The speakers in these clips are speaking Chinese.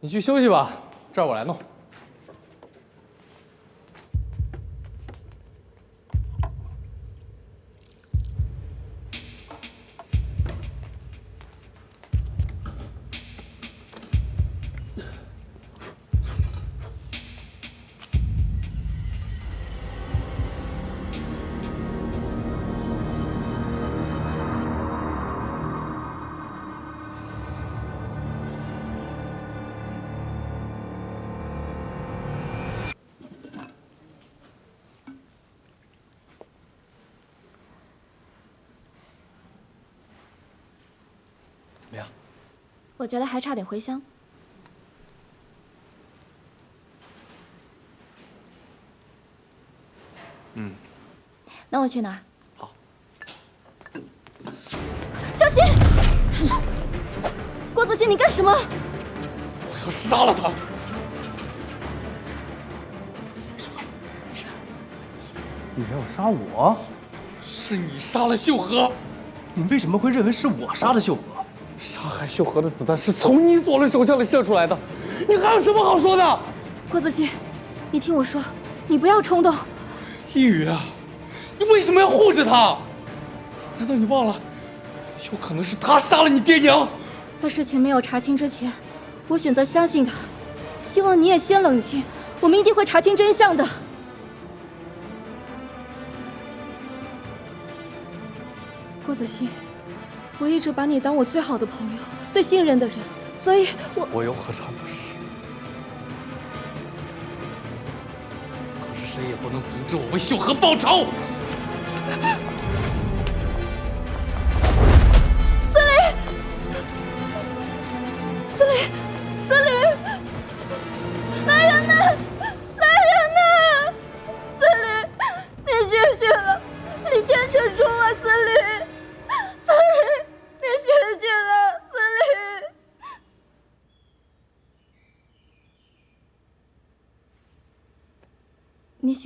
你去休息吧，这儿我来弄。怎么样？我觉得还差点茴香。嗯，那我去拿。好。小心！郭子欣，你干什么？我要杀了他！你要杀我？是你杀了秀禾。你为什么会认为是我杀的秀禾？杀害秀禾的子弹是从你左轮手枪里射出来的，你还有什么好说的？郭子欣，你听我说，你不要冲动。一宇啊，你为什么要护着他？难道你忘了，有可能是他杀了你爹娘？在事情没有查清之前，我选择相信他。希望你也先冷静，我们一定会查清真相的。郭子欣，我一直把你当我最好的朋友，最信任的人，所以我我又何尝不是？可是谁也不能阻止我为秀禾报仇。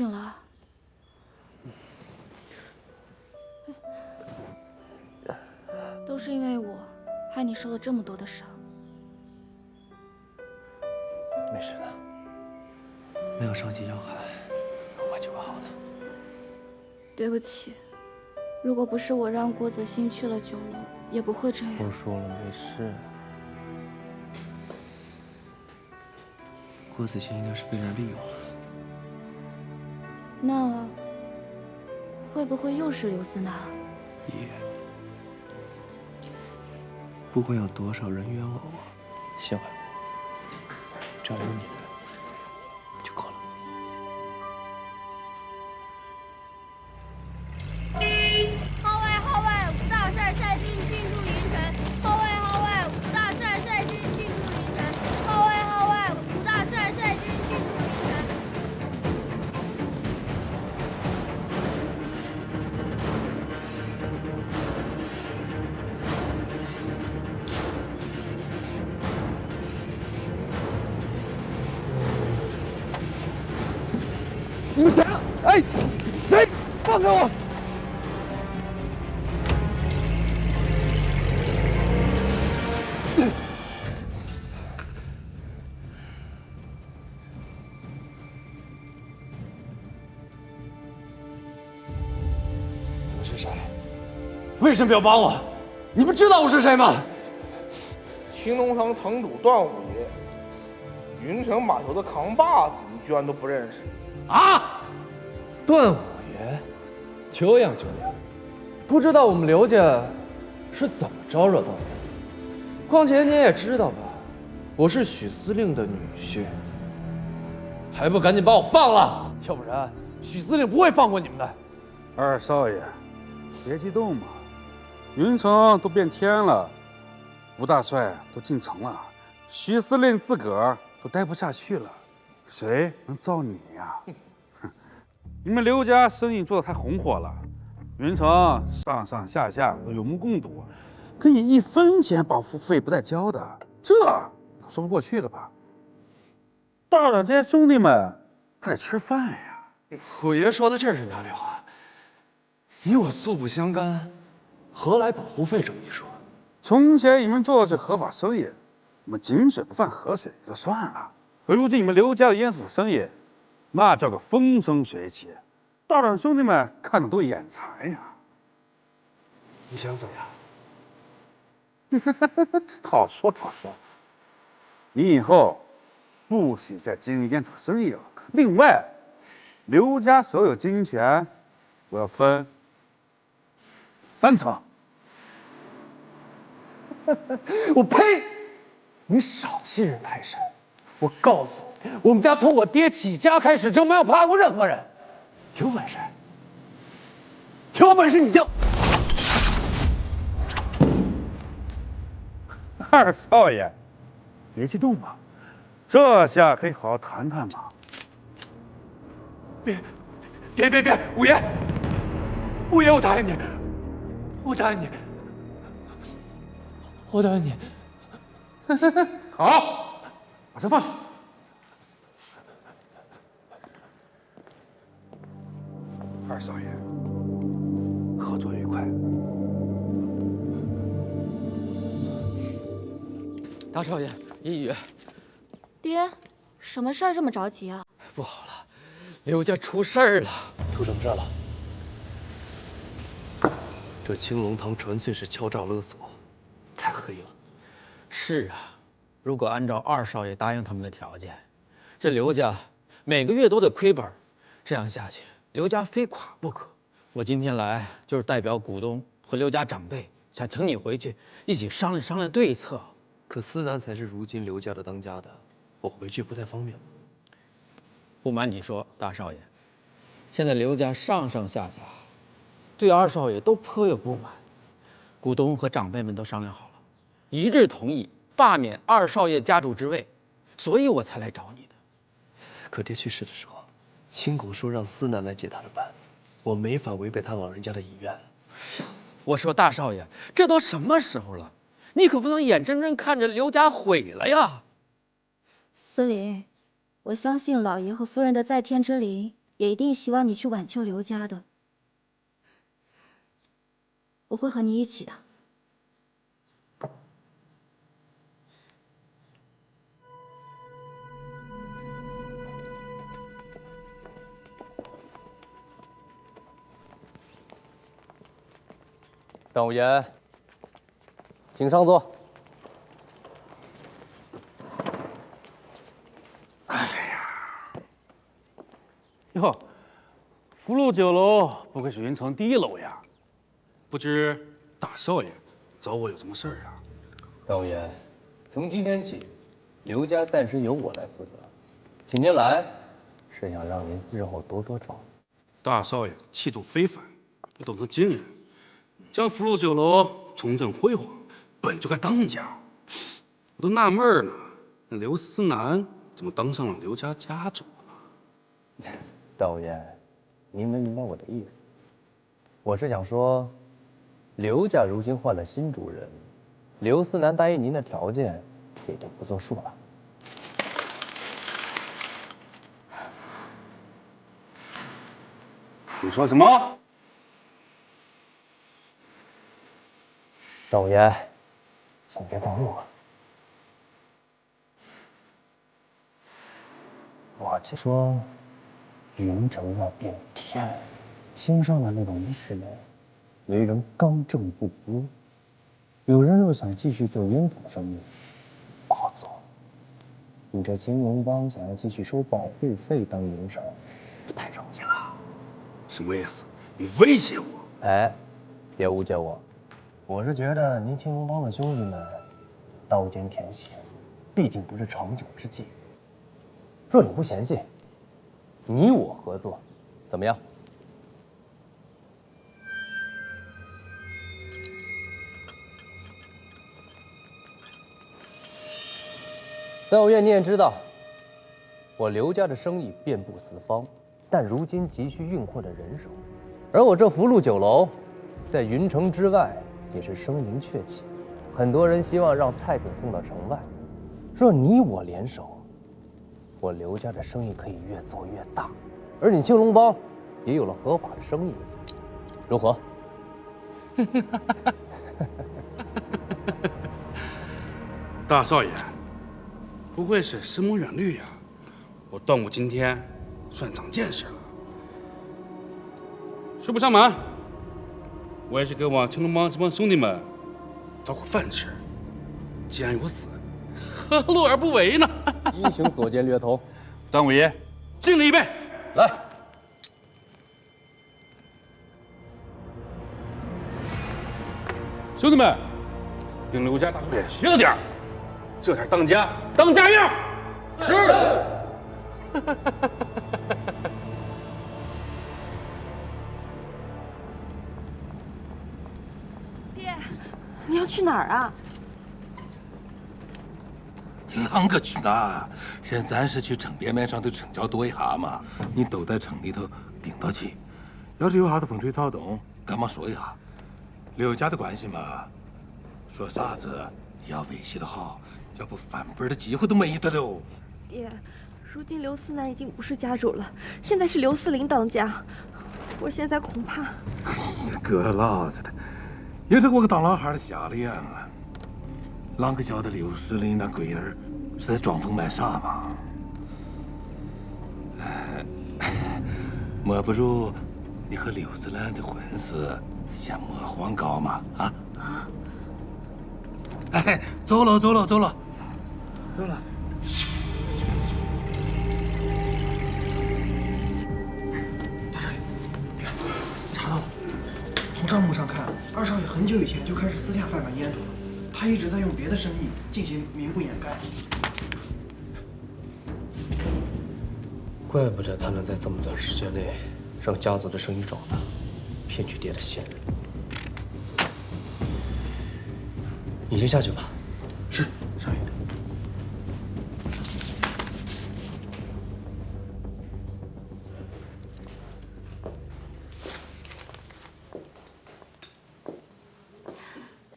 你醒了。都是因为我，害你受了这么多的伤。没事的，没有伤及要害，很快就会好的。对不起，如果不是我让郭子欣去了酒楼，也不会这样。不说了，没事。郭子欣应该是被人利用了。那会不会又是刘思南？爷不管有多少人冤枉我，信我，只要有你在，谁啊？哎，谁？放开我！你们是谁？为什么要帮我？你们知道我是谁吗？青龙堂堂主段五爷，云城码头的扛把子，你居然都不认识？啊！段五爷，久仰久仰，不知道我们刘家是怎么招惹到你的。况且你也知道吧，我是许司令的女婿，还不赶紧把我放了？要不然许司令不会放过你们的。二少爷，别激动嘛，云城都变天了，吴大帅都进城了，徐司令自个儿都待不下去了，谁能罩你呀？哼，你们刘家生意做得太红火了，云城上上下下都有目共睹，可你一分钱保护费不带交的，这说不过去了吧？大了这些兄弟们还得吃饭呀。虎爷说的这是哪里话？你我素不相干，何来保护费这么一说？从前你们做的是合法生意，我们井水不犯河水也就算了，可如今你们刘家的烟土生意，那叫个风生水起，大长兄弟们看的都眼馋呀。你想怎样？好说好说，你以后不许再经营烟土生意了。另外，刘家所有经营权，我要分三成。我呸！你少欺人太甚！我告诉你，我们家从我爹起家开始就没有怕过任何人。有本事，有本事你就 二少爷，别激动嘛，这下可以好好谈谈嘛。别，别别别！五爷，五爷，我答应你，我答应你，我答应你。好，把枪放下。二少爷，合作愉快。大少爷，一语，爹，什么事儿这么着急啊？不好了，刘家出事儿了。出什么事了？这青龙堂纯粹是敲诈勒索，太黑了。是啊，如果按照二少爷答应他们的条件，这刘家每个月都得亏本，这样下去，刘家非垮不可。我今天来就是代表股东和刘家长辈，想请你回去一起商量商量对策。可思南才是如今刘家的当家的，我回去不太方便。不瞒你说，大少爷，现在刘家上上下下对二少爷都颇有不满，股东和长辈们都商量好了，一致同意罢免二少爷家主之位，所以我才来找你的。可爹去世的时候，亲口说让思南来接他的班，我没法违背他老人家的遗愿。我说大少爷，这都什么时候了，你可不能眼睁睁看着刘家毁了呀！思林，我相信老爷和夫人的在天之灵也一定希望你去挽救刘家的。我会和你一起的。段务员，请上座。哎呀哟，福禄酒楼不愧是云城第一楼呀，不知大少爷找我有什么事儿啊？段务员，从今天起，刘家暂时由我来负责，请您来是想让您日后多多照顾。大少爷气度非凡，又懂得经营，将福禄酒楼重振辉煌，本就该当家。我都纳闷儿呢，那刘思南怎么当上了刘家家主？段务员，您没明白我的意思。我是想说，刘家如今换了新主人，刘思南答应您的条件也就不作数了。你说什么？段务员，请别暴怒啊！我听说云城要变天，新上的那个李世民，为人刚正不阿。有人若想继续做烟土生意，不好做。你这青龙帮想要继续收保护费当营生，这太容易了。什么意思？你威胁我？哎，别误解我，我是觉得您青龙帮的兄弟们刀尖舔血，毕竟不是长久之计。若你不嫌弃，你我合作，怎么样？段务员，你也知道，我刘家的生意遍布四方，但如今急需运货的人手，而我这福禄酒楼，在云城之外也是声名鹊起，很多人希望让菜品送到城外。若你我联手，我刘家的生意可以越做越大，而你青龙帮也有了合法的生意，如何？大少爷，不愧是深谋远虑呀！我段武今天算长见识了。实不相瞒，我也是给我青龙帮这帮兄弟们找口饭吃。既然如此，何乐而不为呢？英雄所见略同。段五爷，敬你一杯。来，兄弟们，跟刘家大少爷学了点儿，这才是当家当家样。是。你要去哪儿啊？啷个去哪？先暂时去城边面上的城郊躲一下嘛。你都在城里头顶到起，要是有啥子风吹草动，赶忙说一下。刘家的关系嘛，说啥子也要维系的好，要不翻本的机会都没得喽。爹，如今刘思南已经不是家主了，现在是刘思林当家，我现在恐怕……哥老子的，有这我个当老汉的瞎了眼了。啷个晓得刘司令那龟儿是在装疯卖傻嘛？莫不如你和刘子兰的婚事先莫慌搞嘛？啊？哎，走了走了走了，走了。查到了，从账目上看，二少爷很久以前就开始私下贩卖烟土了。他一直在用别的生意进行名不掩盖。怪不得他能在这么短时间内让家族的生意壮大，骗取爹的信任。你先下去吧。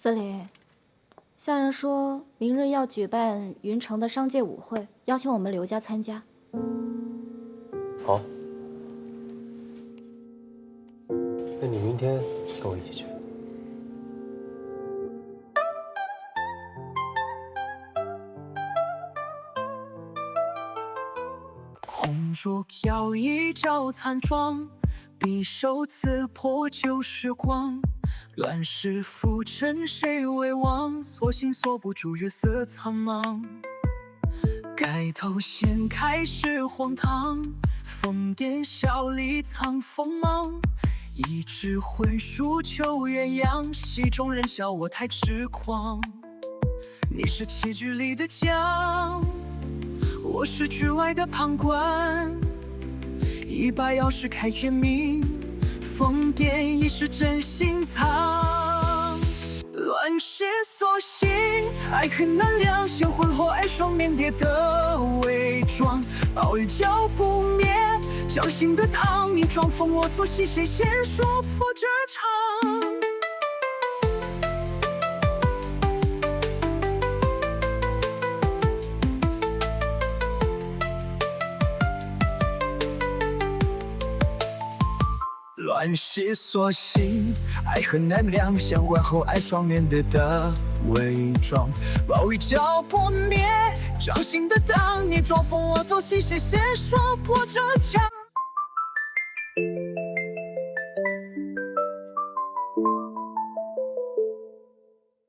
司令，下人说明日要举办云城的商界舞会，邀请我们刘家参加。好，那你明天跟我一起去。红烛摇曳照残妆，匕首刺破旧时光。乱世浮沉谁为王？锁心锁不住月色苍茫。盖头掀开是荒唐，疯癫笑里藏锋芒。一纸婚书求鸳鸯，戏中人笑我太痴狂。你是棋局里的将，我是局外的旁观。一把钥匙开天明，疯癫亦是真心藏。乱世所幸，爱恨难量，先婚后爱双面谍的伪装，暴雨浇不灭，侥幸的糖，你装疯我做戏，谁先说破这场？乱世所性，爱恨难量，相婚后爱双面的的伪装，暴雨浇破灭，掌心的当，你装疯我做戏，谁先说破这墙？